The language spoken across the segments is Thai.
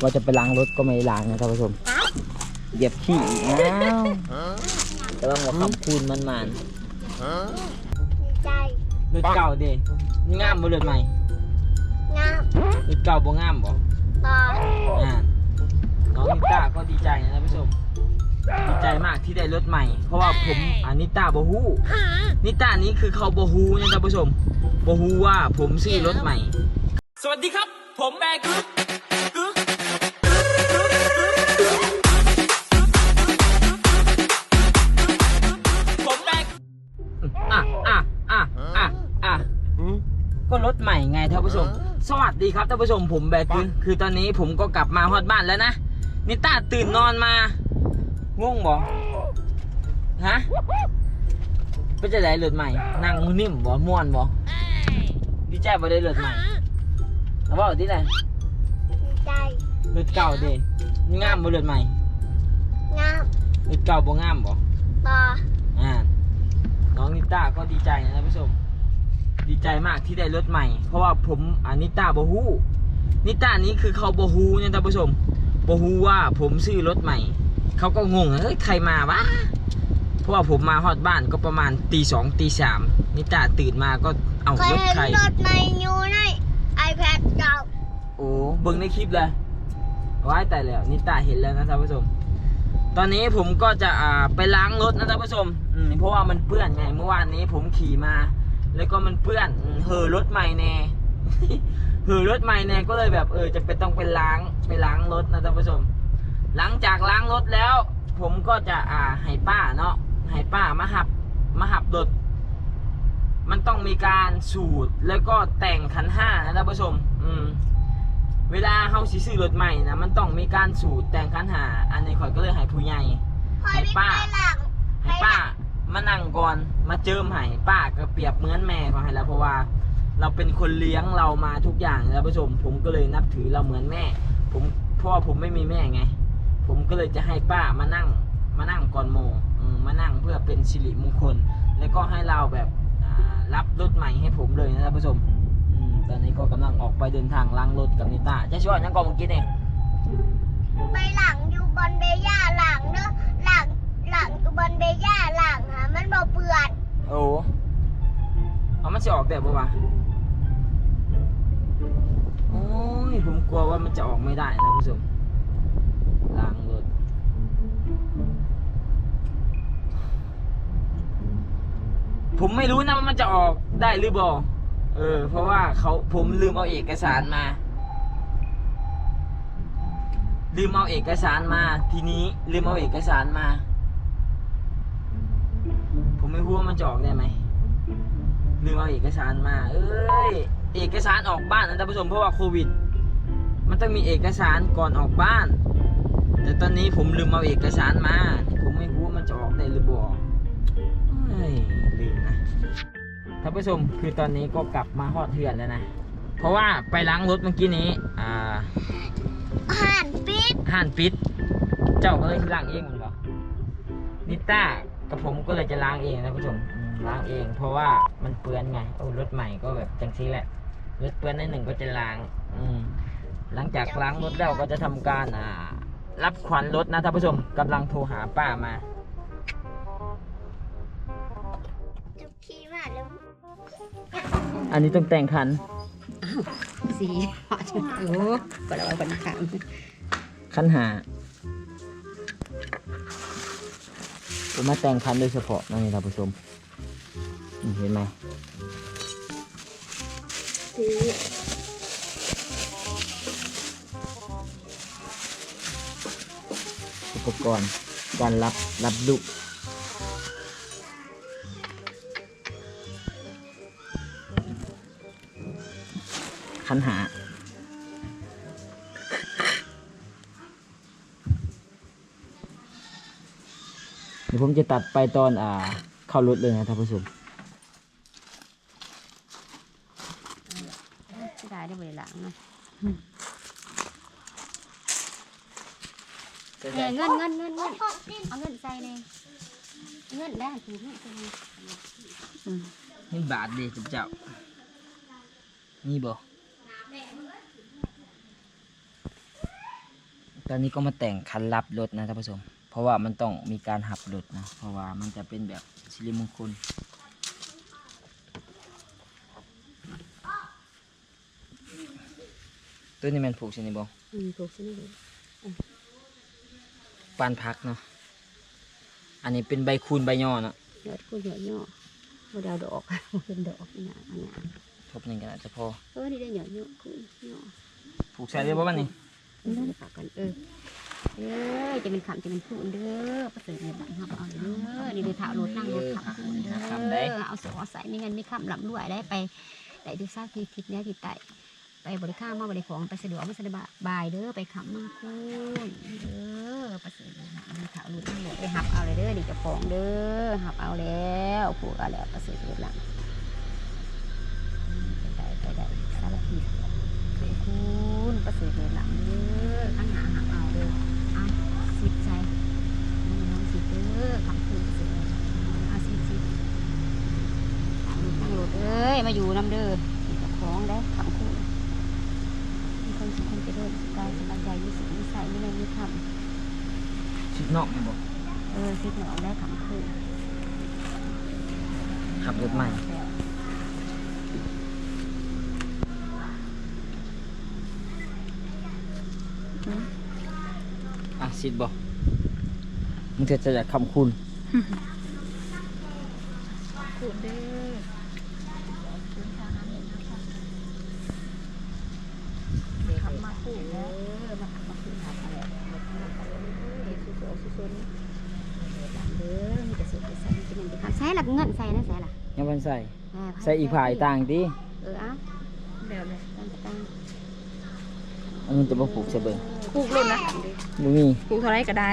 ว่าจะไปล้างรถก็ไม่ล้างนะท่านผู้ชมเหยียบขี้อีกแล้วแต่ว่าหัวคำคูณมันมันดีใจรถเก่าดิงามบ่รถใหม่งามรถเก่าบ่งามบ่บออ่าน้องนิต้าก็ดีใจนะท่านผู้ชมดีใจมากที่ได้รถใหม่ เพราะว่าผมอานิต้าบฮู้นิต้านี้คือเขาบฮู้นะท่านผู้ชมบฮู้ว่าผมซื้อรถใหม่ สวัสดีครับ ผมแบกึ๊กกึ๊ ก็รถใหม่ไงท่านผู้ชม สวัสดีครับท่านผู้ชมผมแบกคือคือตอนนี้ผมก็กลับมาฮอดบ้านแล้วนะนิต้าตื่นนอนมางงบ่ฮะเป็นจะได้รถใหม่นั่งนิ่มบ่ม่วนบ่ดีใจบ่ได้รถใหม่แล้วบอกที่ไหนดีใจรถเก่าเด้งามบ่รถใหม่งามรถเก่าบ่งามบ่บออ่าน้องนิต้าก็ดีใจนะท่านผู้ชม ดีใจมากที่ได้รถใหม่ เพราะว่าผมอานิต้าบฮู้นิต้านี้คือเขาบฮู้เนี่ยท่านผู้ชมบฮู้ว่าผมซื้อรถใหม่ เขาก็งงเฮ้ยใครมาวะเพราะว่าผมมาฮอดบ้านก็ประมาณตีสองตีสามนิต้าตื่นมาก็เอาเคยรถเห็นใครรถในยูในไอแพดเก่าโอ้เบิ่งในคลิปเลยว้ายแต่แล้วนิต้าเห็นแล้วนะท่านผู้ชมตอนนี้ผมก็จะอ่าไปล้างรถนะท่านผู้ชมอืมเพราะว่ามันเปื้อนไง เมื่อวานนี้ผมขี่มา แล้วก็มันเปื้อนอืมเห่อรถใหม่แน่เห่อรถใหม่แน่ก็เลยแบบเออจะเป็นต้องไปล้างไปล้างรถนะท่านผู้ชม หลังจากล้างรถแล้ว ผมก็จะอ่าให้ป้าเนาะให้ป้ามาหับมาหับรถมันต้องมีการสูตรแล้วก็แต่งคันห้านะท่านผู้ชม อืม เวลาเขาสิซื้อรถใหม่นะมันต้องมีการสูตรแต่งคันหาอันนี้ข่อยก็เลยให้ผู้ใหญ่คอยวิ่งไปหลังให้ป้า มานั่งก่อนมาเจิมให้ป้าก็เปรียบเหมือนแม่ของให้แล้วเพราะว่า เราเป็นคนเลี้ยงเรามาทุกอย่างแล้วผู้ชม ผมก็เลยนับถือเราเหมือนแม่ ผมเพราะว่าผมไม่มีแม่ไง ผมก็เลยจะให้ป้ามานั่งมานั่งก่อนโมมานั่งเพื่อเป็นสิริมงคล แล้วก็ให้เราแบบรับรถใหม่ให้ผมเลยนะท่านผู้ชมตอนนี้ก็กำลังออกไปเดินทางล้างรถกับนิต้าจะช่วยนั่งก่อนเมื่อกี้เองไปหลังอยู่บนเบย่าหลังเนอะ หลังอยู่บนเบย่าหลังฮะมันบ่เปื่อนโอ้เอามันจะออกแบบปะวะโอ้ยผมกลัวว่ามันจะออกไม่ได้นะผู้ชมล้างรถผมไม่รู้นะว่ามันจะออกได้หรือบ่เออ เพราะว่าเขาผมลืมเอาเอกสารมา ลืมเอาเอกสารมา ทีนี้ลืมเอาเอกสารมา ไม่รู้ว่ามันจะออกได้ไหมลืมเอาเอกสารมา เอ้ย เอกสารออกบ้านนะท่านผู้ชมเพราะว่าโควิด มันต้องมีเอกสารก่อนออกบ้าน แต่ตอนนี้ผมลืมเอาเอกสารมา ผมไม่รู้ว่ามันจะออกได้หรือบ่เฮ้ยลืมนะท่านผู้ชมคือตอนนี้ก็กลับมาฮอดเทือนแล้วนะ เพราะว่าไปล้างรถเมื่อกี้นี้อ่าห่านปิดห้านปิด เจ้าก็เลยล้างเองเหมือนกันนิต้า กับผมก็เลยจะล้างเองนะผู้ชมอืมล้างเอง เพราะว่ามันเปื้อนไงโอ้รถใหม่ก็แบบจังซี่แหละรถเปื้อนในหนึ่งก็จะล้าง อืมหลังจากล้างรถแล้วก็จะทำการอ่า รับขวัญรถนะท่านผู้ชมกำลังโทรหาป้ามาจุกขี้มากเลยอันนี้ต้องแต่งคันสีเหาะจังโอ้ก็เราเอาคนขังคันหา ผมมาแต่งคันโดยเฉพาะนั่นนี่ท่านผู้ชมเห็นไหมอุปกรณ์การรับรับดุคันหา ดี๋ยวผมจะตัดไปตอนอ่าเข้ารถเลยนะท่านผู้ชมที่ได้ได้เวลาเนาะเงินเงินเงินเงินเงินเอาเงินใส่เลยเงินได้ถูกเงินใส่เลยนี่บาทเดียวเจ้านี่บ่ตอนนี้ก็มาแต่งคันรับรถนะท่านผู้ชมเพ ราะว่ามันต้องมีการหับรถนะ เพราะว่ามันจะเป็นแบบสิริมงคลตัวนี้แมันผูกใช่ไหมบออืมถูกสินี่เลยปานพักเนาะ อันนี้เป็นใบคูณใบย่อเนาะยอดกูยอดย่อบ่ดาวดอกบ่เป็นดอกเนี่ยอันเนี้ยทบหนึ่งกันอาจจะพอ เออ นี่ได้ยอดย่อกูย่อผูกใส่ได้ป่ะวันนี้นี่ได้ปากกันเออ เออจะเป็นขำจะเป็นพูนเด้อประเสริฐในบ้านครับเอาเด้อนี่เดือถารถนั่งรถขับพูนเด้อเอาเสือใส่มีเงินมีคำลำรวยได้ไปได้ดูซาทีทิศเนี้ยทิศใต้ไปบริกามาบริของไปสะดวกมาสะดวกบายเด้อไปขับมาคูนเด้อประเสริฐในถารถนั่งรถไปหับเอาเลยเด้อนี่เจะของเด้อหับเอาแล้วผูกเอาแล้วประเสริฐหลังไปได้ไปได้สารพีคุณประเสริฐหลังเด้อข้างหน้าหับเอาเด้อ เอาสิบใจน้องสิบเด้อคำพูดสิเอาสิบสิบทางตั้งรถเอ้ย มาอยู่น้ำเด้อมีเจ้าของได้คำพูดมีคนสุขคนจะเดินสกายสบายใจมีสิ่งมีใส่ไม่ได้มีค ชุดนอกนี่บอกำเออสิบหนองได้คำพูดขับรถใหม่อะสิทธิ์บอกมึงจะจะอยากคำคุณพูดเด้อขับมาพูดเด้อมาขับมาพูดหาอะไรมาขับมาอะไร สุดโต่สุดโต่เด้อมีแต่สุดแต่ใส่เป็นอย่างเดียวใส่หลักเงินใส่นะใส่ละยังวันใส่ ใส่อีกผายต่างดิเอออะเดี๋ยวเลยตั้งแต่ตั้งอันนี้จะมาผูกใส่เบิ่งผูกเล่นนะบ่มีผูกเท่าไรก็ได้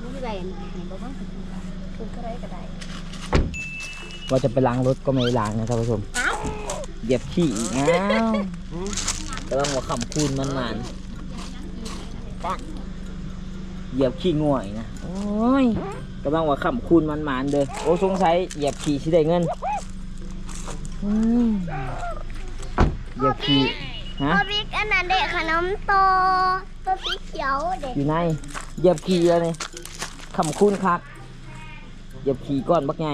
ไม่มีใบอันไหนบอกว่าผูกเท่าไรก็ได้ว่าจะไปล้างรถก็ไม่ล้างนะท่านผู้ชมเหยียบขี้อีกอ้าวกำลังว่าคำคูณมันนาน เหยียบขี้ง่วยนะโอ้ยกำลังว่าคำคูณมันมานเด้อโอ้สงสัยเหยียบขี้สิได้เงินอืมเหยียบขี้ฮะตัวบิ๊กอันนั้นเด็กขนมโตตัวสีเขียวเด็กอยู่ในเหยียบขี้แล้วนี่คำคูณคักเหยียบขี้ก้อนบักไง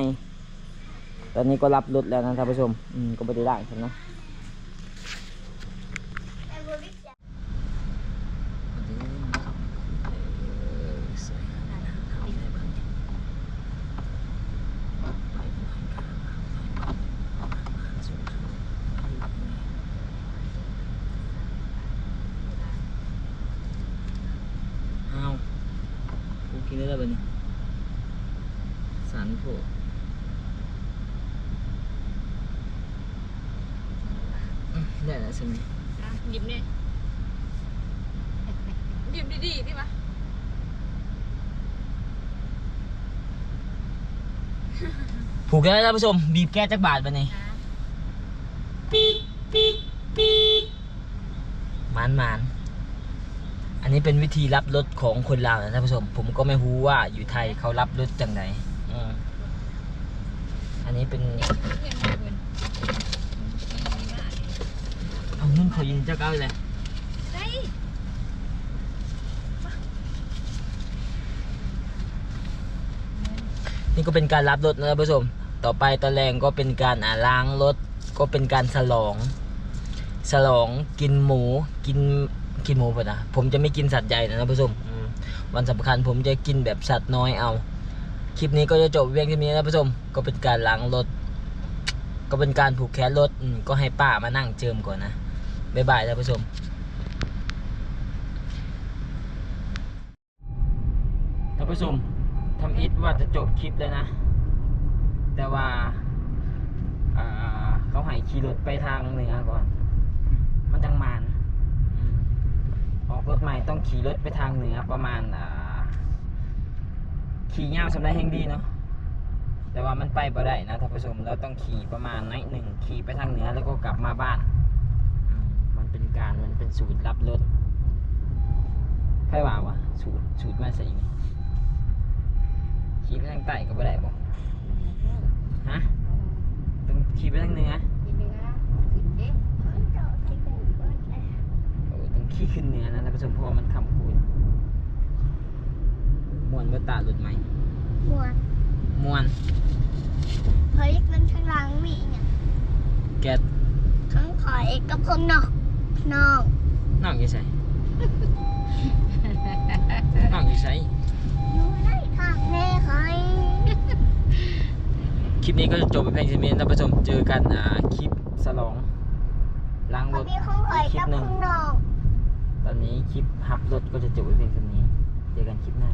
ตอนนี้ก็รับรถแล้วนะท่านผู้ชม อืมก็ไม่ได้ล้างใช่ไหม แต่ตัวบิ๊กจะ อ้าวกูกินได้แล้วบัดนี้สันโผอืมได้แล้วใช่ไหม หยิบเนี่ย หยิบดีๆดิวะผูกแล้วท่านผู้ชม บีบแก้จักบาทบัดนี้หมานหมานอันนี้เป็นวิธีรับรถของคนลาวนะท่านผู้ชม ผมก็ไม่รู้ว่าอยู่ไทยเขารับรถจังไหนอืมอันนี้เป็นเอาเงินเขายินจักเอาเลย นี่ก็เป็นการรับรถนะท่านผู้ชม ต่อไปตอนแรงก็เป็นการอ่าล้างรถก็เป็นการฉลอง ฉลองกินหมูกินกินหมูป่ะนะผมจะไม่กินสัตว์ใหญ่นะท่านผู้ชมอืมวันสำคัญผมจะกินแบบสัตว์น้อยเอา คลิปนี้ก็จะจบเพียงแค่นี้นะท่านผู้ชม ก็เป็นการล้างรถ ก็เป็นการผูกแขนรถอืมก็ให้ป้ามานั่งเจิมก่อนนะบ๊ายบายท่านผู้ชมท่านผู้ชม ทำอิดว่าจะจบคลิปเลยนะ แต่ว่าเขาให้ขี่รถไปทางเหนือก่อน มันจังมานออกรถใหม่ต้องขี่รถไปทางเหนือประมาณขี่เงาวสำหรับแห่งดีเนาะแต่ว่ามันไปบ่ได้นะท่านผู้ชมเราต้องขี่ประมาณไนหนึ่งขี่ไปทางเหนือแล้วก็กลับมาบ้าน มันเป็นการมันเป็นสูตรรับรถใครว่าวะสูตรสูตรมาใส่ ขี่ไปทางใต้ก็บ่ได้บ่ฮะต้องขี่ไปทางเหนือกินเนื้อกินเด้มันโตที่เป็นเบิร์ดเลยโอ้ต้องขี้ขึ้นเหนือนะท่านผู้ชมเพราะว่ามันคำคูณมวนบ่ตารถใหม่หมวดมวนเฮ้ยมันข้างหลังมีเนี่ยแกะข้างขอยกับคนนอกนอกน้องอยู่ไส คลิปนี้ก็จะจบไปเพียงเท่านี้ท่านผู้ชมเจอกันอ่าคลิปสลองล้างรเขาถมีข้างขอยกับข้างนอกตอนนี้คลิปหับรถก็จะจบไปเพียงเท่านี้ เจอกันคลิปหน้า